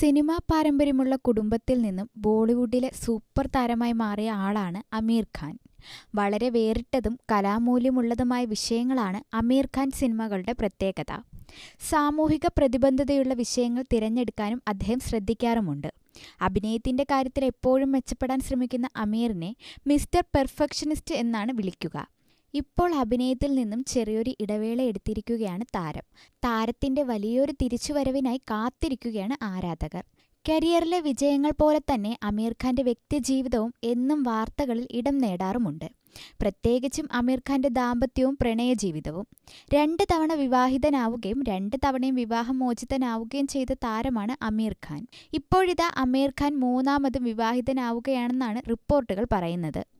Cinema പാരമ്പര്യമുള്ള കുടുംബത്തിൽ നിന്നും ബോളിവുഡിലെ സൂപ്പർ താരമായി മാറിയ ആളാണ് അമീർ ഖാൻ. വളരെ വേറിട്ടതും കലാമൂല്യമുള്ളതുമായ വിഷയങ്ങളാണ് അമീർ ഖാൻ സിനിമകളുടെ പ്രത്യേകത. സാമൂഹിക പ്രതിബന്ധതയുള്ള വിഷയങ്ങൾ തിരഞ്ഞെടുക്കാനും അദ്ദേഹം ശ്രദ്ധിക്കാറുമുണ്ട്. അഭിനയത്തിന്റെ കാര്യത്തിൽ എപ്പോഴും മെച്ചപ്പെടാൻ ശ്രമിക്കുന്ന അമീറിനെ മിസ്റ്റർ പെർഫെക്ഷനിസ്റ്റ് എന്നാണ് വിളിക്കുക. ഇപ്പോൾ അഭിനയത്തിൽ നിന്നും ചെറിയൊരു ഇടവേള എടുത്തിരിക്കുകയാണ് താരം. താരത്തിന്റെ വലിയൊരു തിരിച്ചുവരവിനായി കാത്തിരിക്കുകയാണ് ആരാധകർ. കരിയറിലെ വിജയങ്ങൾ പോലെ തന്നെ അമീർ ഖാന്റെ വ്യക്തിജീവിതവും എന്നും വാർത്തകളിൽ ഇടം നേടാറുമുണ്ട്. പ്രത്യേകിച്ചും അമീർ ഖാന്റെ ദാമ്പത്യവും പ്രണയ ജീവിതവും രണ്ട് തവണ വിവാഹിതനാവുകയും രണ്ട് തവണയും വിവാഹമോചിതനാവുകയും ചെയ്ത താരമാണ് അമീർ ഖാൻ. ഇപ്പോഴിതാ അമീർ ഖാൻ മൂന്നാമതും വിവാഹിതനാവുകയാണെന്നാണ് റിപ്പോർട്ടുകൾ പറയുന്നത്.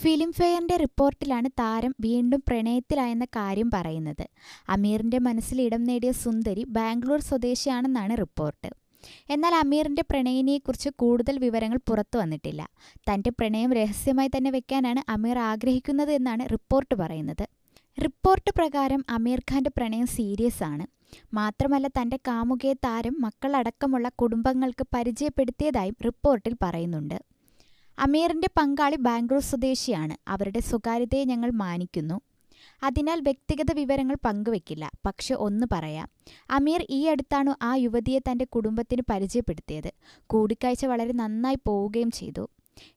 ഫിലിംഫെയറിന്റെ റിപ്പോർട്ടിലാണ് താരം വീണ്ടും പ്രണയത്തിലായെന്ന കാര്യം പറയുന്നത്. അമീറിന്റെ മനസ്സിൽ ഇടം നേടിയ സുന്ദരി ബാംഗ്ലൂർ സ്വദേശിയാണെന്നാണ് റിപ്പോർട്ട്. എന്നാൽ അമീറിന്റെ പ്രണയിനിയെക്കുറിച്ച് കൂടുതൽ വിവരങ്ങൾ പുറത്തു വന്നിട്ടില്ല. തന്റെ പ്രണയം രഹസ്യമായി തന്നെ വെക്കാനാണ് അമീർ ആഗ്രഹിക്കുന്നത് എന്നാണ് റിപ്പോർട്ട് പറയുന്നത്. റിപ്പോർട്ട് പ്രകാരം അമീർ ഖാന്റെ പ്രണയം സീരിയസ് ആണ്. മാത്രമല്ല തന്റെ കാമുകയെ താരം മക്കളടക്കമുള്ള കുടുംബങ്ങൾക്ക് പരിചയപ്പെടുത്തിയതായും റിപ്പോർട്ടിൽ പറയുന്നുണ്ട്. അമീറിന്റെ പങ്കാളി ബാംഗ്ലൂർ സ്വദേശിയാണ്. അവരുടെ സ്വകാര്യതയെ ഞങ്ങൾ മാനിക്കുന്നു. അതിനാൽ വ്യക്തിഗത വിവരങ്ങൾ പങ്കുവെക്കില്ല. പക്ഷെ ഒന്ന് പറയാം. അമീർ ഈ അടുത്താണ് ആ യുവതിയെ തന്റെ കുടുംബത്തിന് പരിചയപ്പെടുത്തിയത്. കൂടിക്കാഴ്ച വളരെ നന്നായി പോവുകയും ചെയ്തു.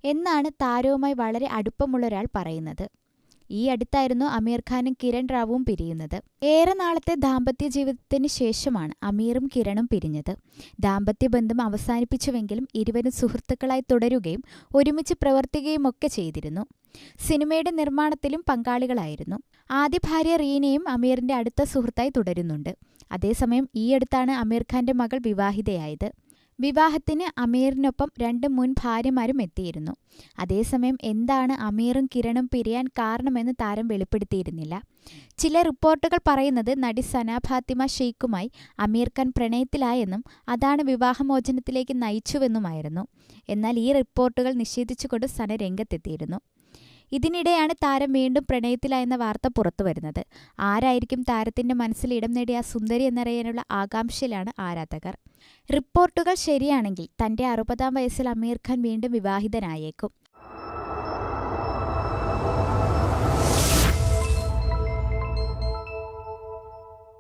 എന്നാണ് താരവുമായി വളരെ അടുപ്പമുള്ള ഒരാൾ പറയുന്നത്. ഈ അടുത്തായിരുന്നു അമീർ ഖാനും കിരൺ റാവുവും പിരിയുന്നത്. ഏറെ നാളത്തെ ദാമ്പത്യ ജീവിതത്തിന് ശേഷമാണ് അമീറും കിരണും പിരിഞ്ഞത്. ദാമ്പത്യ ബന്ധം അവസാനിപ്പിച്ചുവെങ്കിലും ഇരുവരും സുഹൃത്തുക്കളായി തുടരുകയും ഒരുമിച്ച് പ്രവർത്തിക്കുകയും ഒക്കെ ചെയ്തിരുന്നു. സിനിമയുടെ നിർമ്മാണത്തിലും പങ്കാളികളായിരുന്നു. ആദ്യ ഭാര്യ റീനയും അമീറിന്റെ അടുത്ത സുഹൃത്തായി തുടരുന്നുണ്ട്. അതേസമയം ഈയടുത്താണ് അമീർ ഖാന്റെ മകൾ വിവാഹിതയായത്. വിവാഹത്തിന് അമീറിനൊപ്പം രണ്ട് മുൻ ഭാര്യമാരും എത്തിയിരുന്നു. അതേസമയം എന്താണ് അമീറും കിരണും പിരിയാൻ കാരണമെന്ന് താരം വെളിപ്പെടുത്തിയിരുന്നില്ല. ചില റിപ്പോർട്ടുകൾ പറയുന്നത് നടി സന ഫാത്തിമ ഷെയ്ഖുമായി അമീർ ഖാൻ പ്രണയത്തിലായെന്നും അതാണ് വിവാഹമോചനത്തിലേക്ക് നയിച്ചുവെന്നുമായിരുന്നു. എന്നാൽ ഈ റിപ്പോർട്ടുകൾ നിഷേധിച്ചുകൊണ്ട് സന രംഗത്തെത്തിയിരുന്നു. ഇതിനിടെയാണ് താരം വീണ്ടും പ്രണയത്തിലായെന്ന വാർത്ത പുറത്തു വരുന്നത്. ആരായിരിക്കും താരത്തിന്റെ മനസ്സിൽ ഇടം നേടിയ ആ സുന്ദരി എന്നറിയാനുള്ള ആകാംക്ഷയിലാണ് ആരാധകർ. റിപ്പോർട്ടുകൾ ശരിയാണെങ്കിൽ തന്റെ അറുപതാം വയസ്സിൽ അമീർ ഖാൻ വീണ്ടും വിവാഹിതനായേക്കും.